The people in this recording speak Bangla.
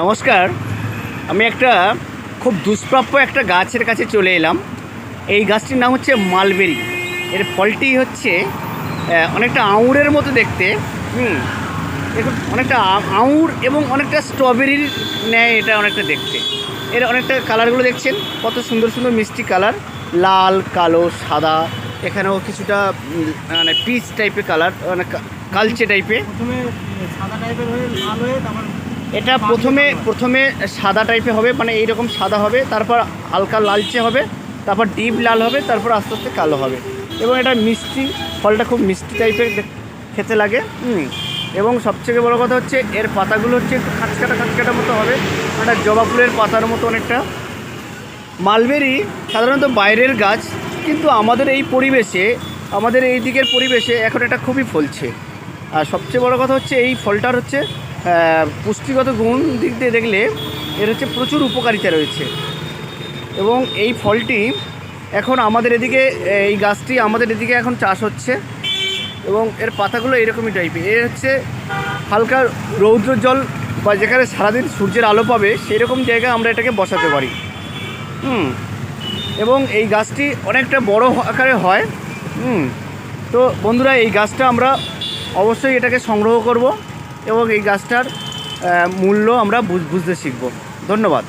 নমস্কার। আমি একটা খুব দুষ্প্রাপ্য একটা গাছের কাছে চলে এলাম। এই গাছটির নাম হচ্ছে মালবেরি। এর ফলটি হচ্ছে অনেকটা আঙুরের মতো দেখতে। হুম, দেখুন, অনেকটা আঙুর এবং অনেকটা স্ট্রবেরির ন্যায় এটা অনেকটা দেখতে। এর অনেকটা কালারগুলো দেখছেন, কত সুন্দর সুন্দর মিষ্টি কালার। লাল, কালো, সাদা, এখানেও কিছুটা মানে পিচ টাইপের কালার মানে কালচে টাইপের প্রথমে, সাদা টাইপের হয়ে লাল হয়ে তারপর এটা প্রথমে প্রথমে সাদা টাইপের হবে মানে এইরকম সাদা হবে, তারপর হালকা লালচে হবে, তারপর ডিপ লাল হবে, তারপর আস্তে আস্তে কালো হবে। এবং এটা মিষ্টি, ফলটা খুব মিষ্টি টাইপের খেতে লাগে এবং সবথেকে বড় কথা হচ্ছে, এর পাতাগুলো হচ্ছে একটু খাঁচকাটা খাঁচকাটা মতো হবে একটা জবা ফুলের পাতার মতো অনেকটা। মালবেরি সাধারণত বাইরের গাছ, কিন্তু আমাদের এই পরিবেশে, আমাদের এই দিকের পরিবেশে এখন এটা খুবই ফলছে। আর সবচেয়ে বড় কথা হচ্ছে এই ফলটার হচ্ছে পুষ্টিগত গুণ দিক দিয়ে দেখলে এর হচ্ছে প্রচুর উপকারিতা রয়েছে। এবং এই ফলটি এখন আমাদের এদিকে, এই গাছটি আমাদের এদিকে এখন চাষ হচ্ছে এবং এর পাতাগুলো এরকমই টাইপের এর। হচ্ছে হালকা রৌদ্র জল বা যেখানে সারাদিন সূর্যের আলো পাবে সেই রকম জায়গায় আমরা এটাকে বসাতে পারি। হুম, এবং এই গাছটি অনেকটা বড় আকারে হয়। হুম, তো বন্ধুরা, এই গাছটা আমরা অবশ্যই এটাকে সংগ্রহ করব এবং এই গাছটার মূল্য আমরা বুঝ- বুঝতে শিখব। ধন্যবাদ।